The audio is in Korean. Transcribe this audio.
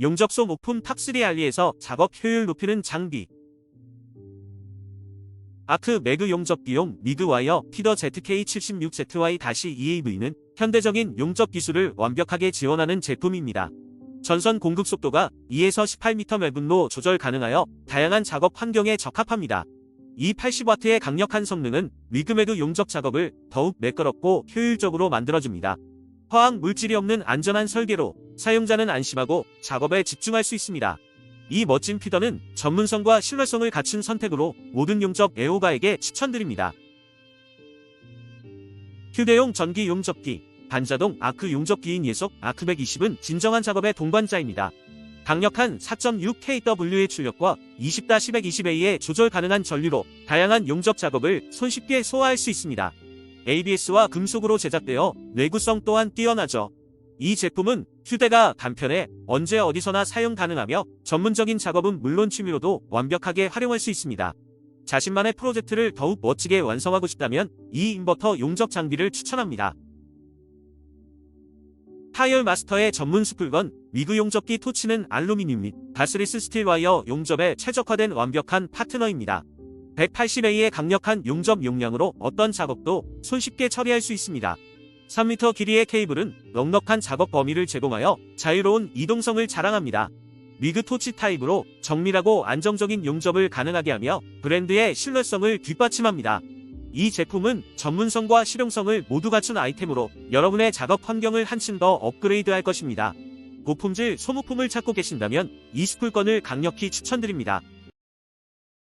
용접소 목품 탑3 알리에서 작업 효율 높이는 장비 아크 매그 용접기용 미드와이어 피더 ZK76ZY-EAV는 현대적인 용접 기술을 완벽하게 지원하는 제품입니다. 전선 공급 속도가 2에서 18m 매분로 조절 가능하여 다양한 작업 환경에 적합합니다. 이 80W의 강력한 성능은 위그매그 용접 작업을 더욱 매끄럽고 효율적으로 만들어줍니다. 화학 물질이 없는 안전한 설계로 사용자는 안심하고 작업에 집중할 수 있습니다. 이 멋진 피더는 전문성과 신뢰성을 갖춘 선택으로 모든 용접 애호가에게 추천드립니다. 휴대용 전기 용접기 반자동 아크 용접기인 예속 아크 120은 진정한 작업의 동반자입니다. 강력한 4.6kW의 출력과 20-120A의 조절 가능한 전류로 다양한 용접 작업을 손쉽게 소화할 수 있습니다. ABS와 금속으로 제작되어 내구성 또한 뛰어나죠. 이 제품은 휴대가 간편해 언제 어디서나 사용 가능하며 전문적인 작업은 물론 취미로도 완벽하게 활용할 수 있습니다. 자신만의 프로젝트를 더욱 멋지게 완성하고 싶다면 이 인버터 용접 장비를 추천합니다. 타이얼 마스터의 전문 스풀건 위그 용접기 토치는 알루미늄 및 가스리스 스틸 와이어 용접에 최적화된 완벽한 파트너입니다. 180A의 강력한 용접 용량으로 어떤 작업도 손쉽게 처리할 수 있습니다. 3m 길이의 케이블은 넉넉한 작업 범위를 제공하여 자유로운 이동성을 자랑합니다. 위그 토치 타입으로 정밀하고 안정적인 용접을 가능하게 하며 브랜드의 신뢰성을 뒷받침합니다. 이 제품은 전문성과 실용성을 모두 갖춘 아이템으로 여러분의 작업 환경을 한층 더 업그레이드할 것입니다. 고품질 소모품을 찾고 계신다면 이 스풀건을 강력히 추천드립니다.